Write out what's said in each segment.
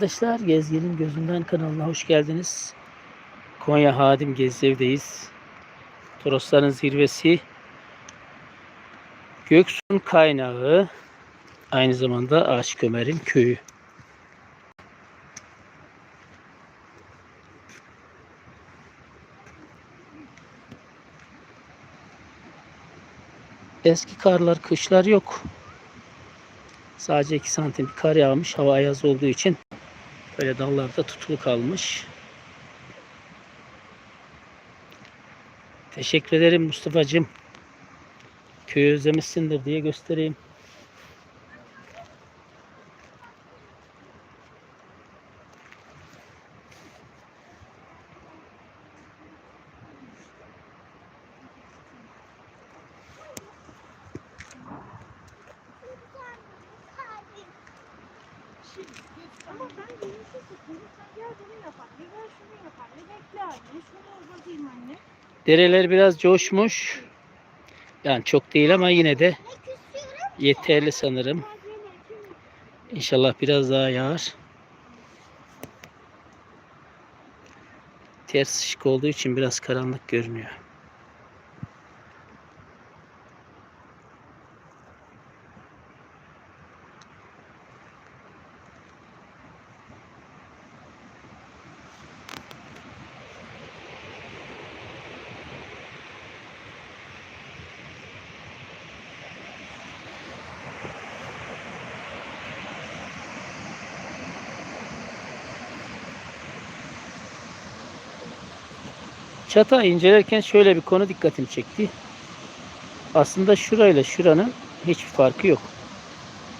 Arkadaşlar Gezgin'in Gözünden kanalına hoş geldiniz. Konya Hadim Gezev'deyiz. Torosların zirvesi Göksun kaynağı aynı zamanda Ağaçkömer'in köyü. Eski karlar, kışlar yok. Sadece 2 santim kar yağmış. Hava ayaz olduğu için Böyle dallarda tutulu kalmış. Teşekkür ederim Mustafa'cığım. Köyü özlemişsindir diye göstereyim. Ama ben gelirse sıkıntı. Sen gel bunu yapar. Bir gel şunu yapar. Bir bekle anne. Şunu uzatayım anne. Dereler biraz coşmuş. Yani çok değil ama yine de yeterli sanırım. İnşallah biraz daha yağar. Ters ışık olduğu için biraz karanlık görünüyor. Çata incelerken şöyle bir konu dikkatimi çekti. Aslında şurayla şuranın hiçbir farkı yok.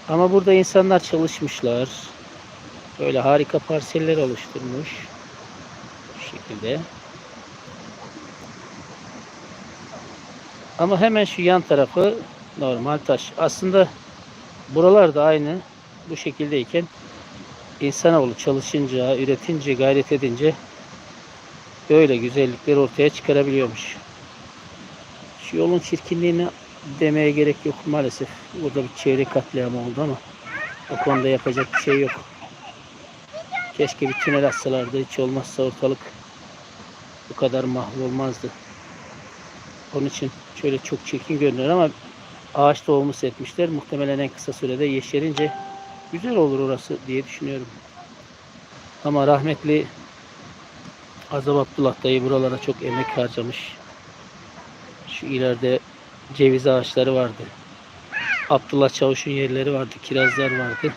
Ama burada insanlar çalışmışlar. Böyle harika parseller oluşturmuş. Bu şekilde. Ama hemen şu yan tarafı normal taş. Aslında buralar da aynı bu şekildeyken insanoğlu çalışınca, üretince, gayret edince böyle güzellikleri ortaya çıkarabiliyormuş. Şu yolun çirkinliğini demeye gerek yok maalesef. Burada bir çevre katliamı oldu ama o konuda yapacak bir şey yok. Keşke bir tünel açsalardı. Hiç olmazsa ortalık bu kadar mahvolmazdı. Onun için şöyle çok çirkin görünüyor ama ağaç tohumu setmişler. Muhtemelen en kısa sürede yeşerince güzel olur orası diye düşünüyorum. Ama rahmetli Azam Abdullah dayı buralara çok emek harcamış. Şu ileride ceviz ağaçları vardı. Abdullah Çavuş'un yerleri vardı. Kirazlar vardı.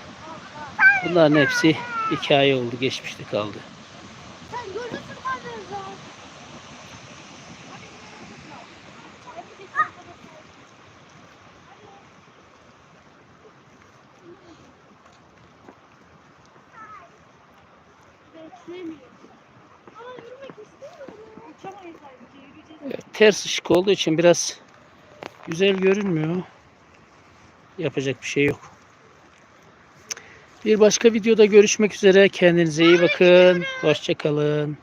Bunların hepsi hikaye oldu. Geçmişte kaldı. Sen görürsün Ters ışık olduğu için biraz güzel görünmüyor. Yapacak bir şey yok. Bir başka videoda görüşmek üzere. Kendinize iyi bakın. Hoşçakalın.